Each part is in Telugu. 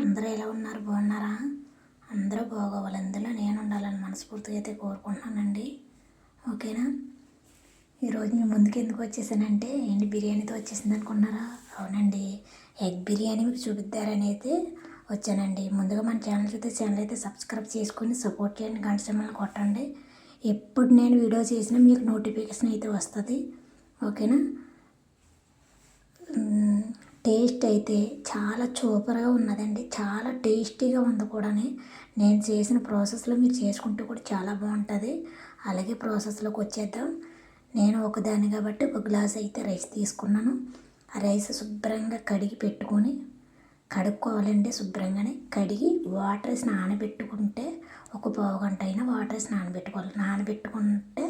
అందరూ ఎలా ఉన్నారు? బాగున్నారా? అందరూ బాగోవాలి. అందులో నేను ఉండాలని మనస్ఫూర్తిగా అయితే కోరుకుంటున్నానండి. ఓకేనా? ఈరోజు మీ ముందుకు ఎందుకు వచ్చేసానంటే ఏంటి బిర్యానీతో వచ్చేసింది అనుకున్నారా? అవునండి. ఎగ్ బిర్యానీ మీకు చూపిద్దారని అయితే వచ్చానండి. ముందుగా మన ఛానల్ అయితే ఛానల్ అయితే సబ్స్క్రైబ్ చేసుకొని సపోర్ట్ చేయండి. గంట సింబల్ కొట్టండి. ఎప్పుడు నేను వీడియో చేసినా మీకు నోటిఫికేషన్ అయితే వస్తుంది. ఓకేనా? టేస్ట్ అయితే చాలా సూపర్గా ఉన్నదండి. చాలా టేస్టీగా ఉంది కూడా నేను చేసిన ప్రాసెస్లో మీరు చేసుకుంటే కూడా చాలా బాగుంటుంది. అలాగే ప్రాసెస్లోకి వచ్చేద్దాం. నేను ఒకదాన్ని కాబట్టి ఒక గ్లాస్ అయితే రైస్ తీసుకున్నాను. ఆ రైస్ శుభ్రంగా కడిగి పెట్టుకొని కడుక్కోవాలండి శుభ్రంగానే. కడిగి వాటర్ వేసి నానబెట్టుకుంటే ఒక పావు గంట అయినా వాటర్ వేసి నానబెట్టుకోవాలి. నానబెట్టుకుంటే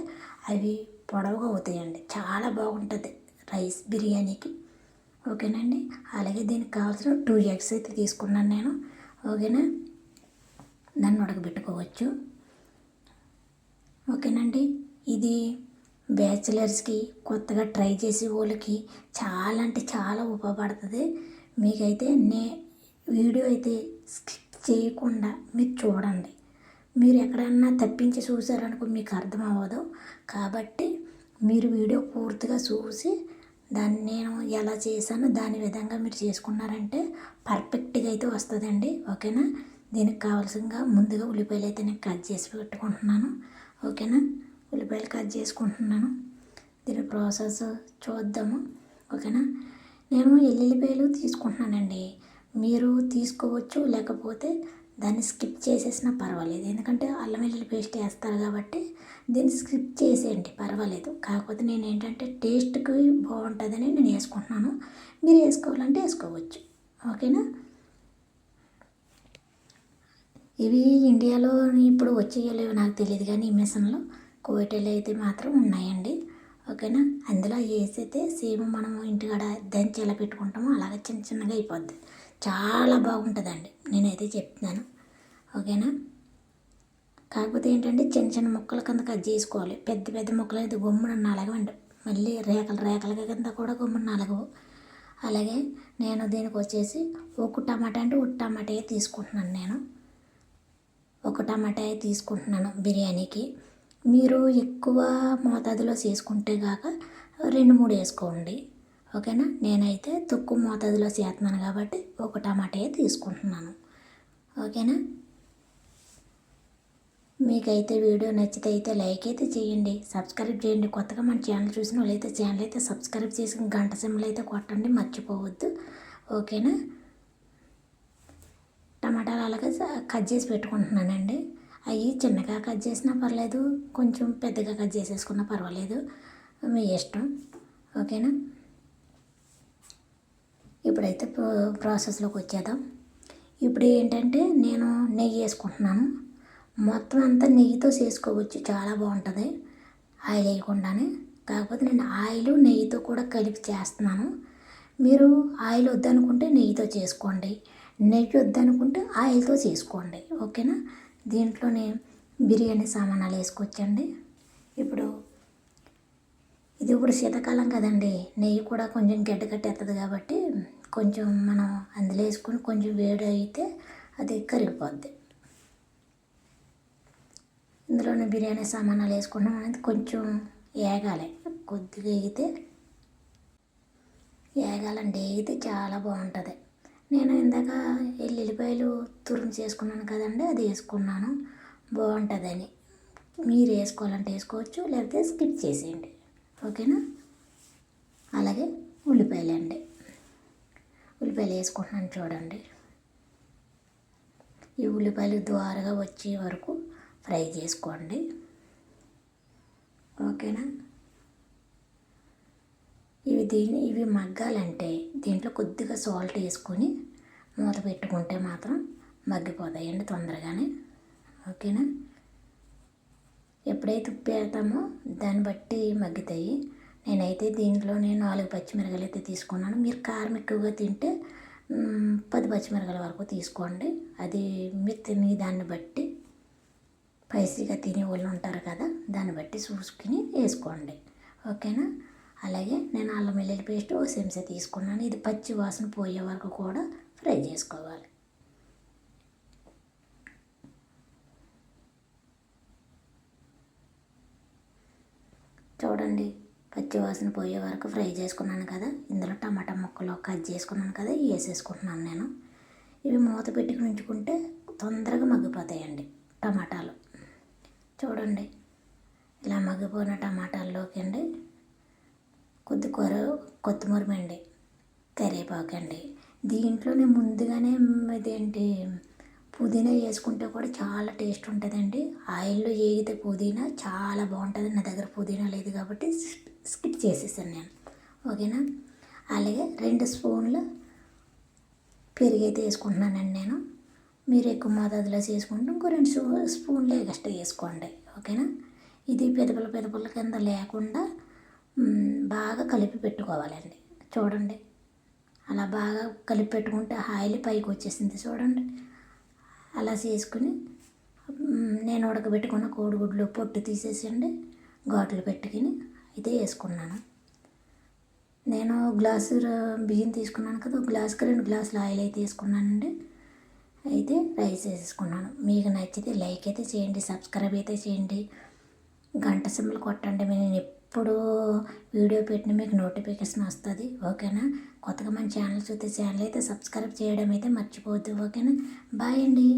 అవి పొడవుగా అవుతాయండి. చాలా బాగుంటుంది రైస్ బిర్యానీకి. ఓకేనండి? అలాగే దీనికి కావాల్సిన టూ ఎగ్స్ అయితే తీసుకున్నాను నేను. ఓకేనా? దాన్ని ఉడకబెట్టుకోవచ్చు. ఓకేనండి? ఇది బ్యాచిలర్స్కి కొత్తగా ట్రై చేసే వాళ్ళకి చాలా అంటే చాలా ఉపయోగపడుతుంది. మీకైతే నే వీడియో అయితే స్కిప్ చేయకుండా మీరు చూడండి. మీరు ఎక్కడన్నా తప్పించి చూసారనుకో మీకు అర్థం అవ్వదు. కాబట్టి మీరు వీడియో పూర్తిగా చూసి దాన్ని నేను ఎలా చేశానో దాని విధంగా మీరు చేసుకున్నారంటే పర్ఫెక్ట్గా అయితే వస్తుందండి. ఓకేనా? దీనికి కావాల్సిందిగా ముందుగా ఉల్లిపాయలు అయితే నేను కట్ చేసి పెట్టుకుంటున్నాను. ఓకేనా? ఉల్లిపాయలు కట్ చేసుకుంటున్నాను. దీని ప్రాసెస్ చూద్దాము. ఓకేనా? నేను ఎల్లుల్లిపాయలు తీసుకుంటున్నానండి. మీరు తీసుకోవచ్చు లేకపోతే దాన్ని స్కిప్ చేసేసినా పర్వాలేదు. ఎందుకంటే అల్లం వెల్లుల్లి పేస్ట్ వేస్తారు కాబట్టి దీన్ని స్కిప్ చేసేయండి పర్వాలేదు. కాకపోతే నేను ఏంటంటే టేస్ట్కి బాగుంటుందని నేను వేసుకుంటున్నాను. మీరు వేసుకోవాలంటే వేసుకోవచ్చు. ఓకేనా? ఇవి ఇండియాలో ఇప్పుడు వచ్చేయలేవు నాకు తెలియదు కానీ ఈ మిషన్లో కోవిటలో అయితే మాత్రం ఉన్నాయండి. ఓకేనా అందులో వేసైతే సేమ్ మనము ఇంటికాడ దంచి ఎలా పెట్టుకుంటామో అలాగే చిన్న చిన్నగా అయిపోద్ది. చాలా బాగుంటుందండి. నేనైతే చెప్తున్నాను. ఓకేనా? కాకపోతే ఏంటంటే చిన్న చిన్న ముక్కల కింద కట్ చేసుకోవాలి. పెద్ద పెద్ద ముక్కలు అయితే గుమ్మున నలగవండి మళ్ళీ రేకలు రేకల కింద కూడా గుమ్మున నలగవు అలాగే నేను దీనికి వచ్చేసి ఒక టమాటా అంటే ఒక టమాటా తీసుకుంటున్నాను నేను. ఒక టమాటా తీసుకుంటున్నాను బిర్యానీకి. మీరు ఎక్కువ మోతాదులో చేసుకుంటే కాక రెండు మూడు వేసుకోండి. ఓకేనా? నేనైతే తక్కువ మోతాదులో చేస్తున్నాను కాబట్టి ఒక టమాటా తీసుకుంటున్నాను. ఓకేనా? మీకైతే వీడియో నచ్చితే అయితే లైక్ అయితే చేయండి. సబ్స్క్రైబ్ చేయండి. కొత్తగా మన ఛానల్ చూసిన వాళ్ళైతే ఛానల్ అయితే సబ్స్క్రైబ్ చేసి గంట సింబల్ అయితే కొట్టండి. మర్చిపోవద్దు. ఓకేనా? టమాటాలు అలాగే కట్ చేసి పెట్టుకుంటున్నానండి. అవి చిన్నగా కట్ చేసినా పర్లేదు కొంచెం పెద్దగా కట్ చేసేసుకున్నా పర్వాలేదు. మీ ఇష్టం. ఓకేనా? ఇప్పుడైతే ప్రాసెస్లోకి వచ్చేద్దాం. ఇప్పుడు ఏంటంటే నేను నెయ్యి వేసుకుంటున్నాను. మొత్తం అంతా నెయ్యితో చేసుకోవచ్చు. చాలా బాగుంటుంది. ఆయిల్ వేయకుండానే. కాకపోతే నేను ఆయిల్ నెయ్యితో కూడా కలిపి చేస్తున్నాను. మీరు ఆయిల్ వద్దనుకుంటే నెయ్యితో చేసుకోండి. నెయ్యి వద్దనుకుంటే ఆయిల్తో చేసుకోండి. ఓకేనా? దీంట్లోనే బిర్యానీ సామానాలు వేసుకొచ్చండి. ఇప్పుడు ఇది ఇప్పుడు శీతాకాలం కదండి. నెయ్యి కూడా కొంచెం గడ్డకట్టేస్తుంది కాబట్టి కొంచెం మనం అందులో వేసుకుని కొంచెం వేడి అయితే అది కరిగిపోద్ది. ఇందులోనే బిర్యానీ సామానాలు వేసుకున్నాం అనేది కొంచెం ఏగాలి. కొద్దిగా వేగితే ఏగాలండి వేగితే చాలా బాగుంటుంది. నేను ఇందాక ఎల్లుల్లిపాయలు తురుము చేసుకున్నాను కదండి అది వేసుకున్నాను. బాగుంటుందని. మీరు వేసుకోవాలంటే వేసుకోవచ్చు లేకపోతే స్కిప్ చేసేయండి. ఓకేనా? అలాగే ఉల్లిపాయలు అండి. ఉల్లిపాయలు వేసుకుంటున్నాను చూడండి. ఈ ఉల్లిపాయలు ద్వారగా వచ్చే వరకు ఫ్రై చేసుకోండి. ఓకేనా? ఇవి దీన్ని ఇవి మగ్గాలంటే దీంట్లో కొద్దిగా సాల్ట్ వేసుకొని మూత పెట్టుకుంటే మాత్రం మగ్గిపోతాయండి తొందరగానే. ఓకేనా? ఎప్పుడైతే ఉప్పు వేస్తామో దాన్ని బట్టి మగ్గుతాయి. నేనైతే దీంట్లో నేను నాలుగు పచ్చిమిరకాయలు అయితే తీసుకున్నాను. మీరు కారం ఎక్కువగా తింటే పది పచ్చిమిరకాయల వరకు తీసుకోండి. అది మీరు తినే దాన్ని బట్టి స్పైసీగా తినే వాళ్ళు ఉంటారు కదా దాన్ని బట్టి చూసుకుని వేసుకోండి. ఓకేనా? అలాగే నేను అల్లం వెల్లుల్లి పేస్ట్ ఒక చెంచా తీసుకున్నాను. ఇది పచ్చి వాసన పోయే వరకు కూడా ఫ్రై చేసుకోవాలి. చూడండి పచ్చి వాసన పోయే వరకు ఫ్రై చేసుకున్నాను కదా. ఇందులో టమాటా ముక్కలు కట్ చేసుకున్నాను కదా వేసేసుకుంటున్నాను నేను. ఇవి మూత పెట్టుకుని ఉంచుకుంటే తొందరగా మగ్గిపోతాయండి టమాటాలు. చూడండి ఇలా మగ్గిపోయిన టమాటాల్లోకి అండి కొద్ది కూర కొత్తిమీర అండి కరివేపాకు అండి. దీంట్లోనే ముందుగానే ఇదేంటి పుదీనా వేసుకుంటే కూడా చాలా టేస్ట్ ఉంటుందండి. ఆయిల్లో వేగితే పుదీనా చాలా బాగుంటుంది. నా దగ్గర పుదీనా లేదు కాబట్టి స్కిప్ చేసేసాను నేను. ఓకేనా? అలాగే రెండు స్పూన్లు పెరుగు అయితే వేసుకుంటున్నానండి నేను. మీరు ఎక్కువ మోతాదులో చేసుకుంటే ఇంకో రెండు స్పూ స్పూన్లు ఎక్స్ట్రా వేసుకోండి. ఓకేనా? ఇది పెదపల పెదపల కింద లేకుండా బాగా కలిపి పెట్టుకోవాలండి. చూడండి. అలా బాగా కలిపి పెట్టుకుంటే ఆయిల్ పైకి వచ్చేసింది చూడండి. అలా చేసుకుని నేను ఉడకబెట్టుకున్న కోడిగుడ్లు పొట్టు తీసేసండి ఘాట్లు పెట్టుకుని అయితే వేసుకున్నాను. నేను గ్లాసు బియ్యం తీసుకున్నాను కదా గ్లాస్కి గ్లాసుకి రెండు గ్లాసులు ఆయిల్ అయితే వేసుకున్నానండి. అయితే రైస్ వేసుకున్నాను మీకు నచ్చితే లైక్ అయితే చేయండి సబ్స్క్రైబ్ అయితే చేయండి. గంట సింబల్ కొట్టండి నేను ఎప్పుడు వీడియో పెట్టిన మీకు నోటిఫికేషన్ వస్తుంది ఓకేనా? కొత్తగా మన ఛానల్ చూస్తే ఛానల్ అయితే సబ్స్క్రైబ్ చేయడం అయితే మర్చిపోవద్దు ఓకేనా? బాయ్ అండి.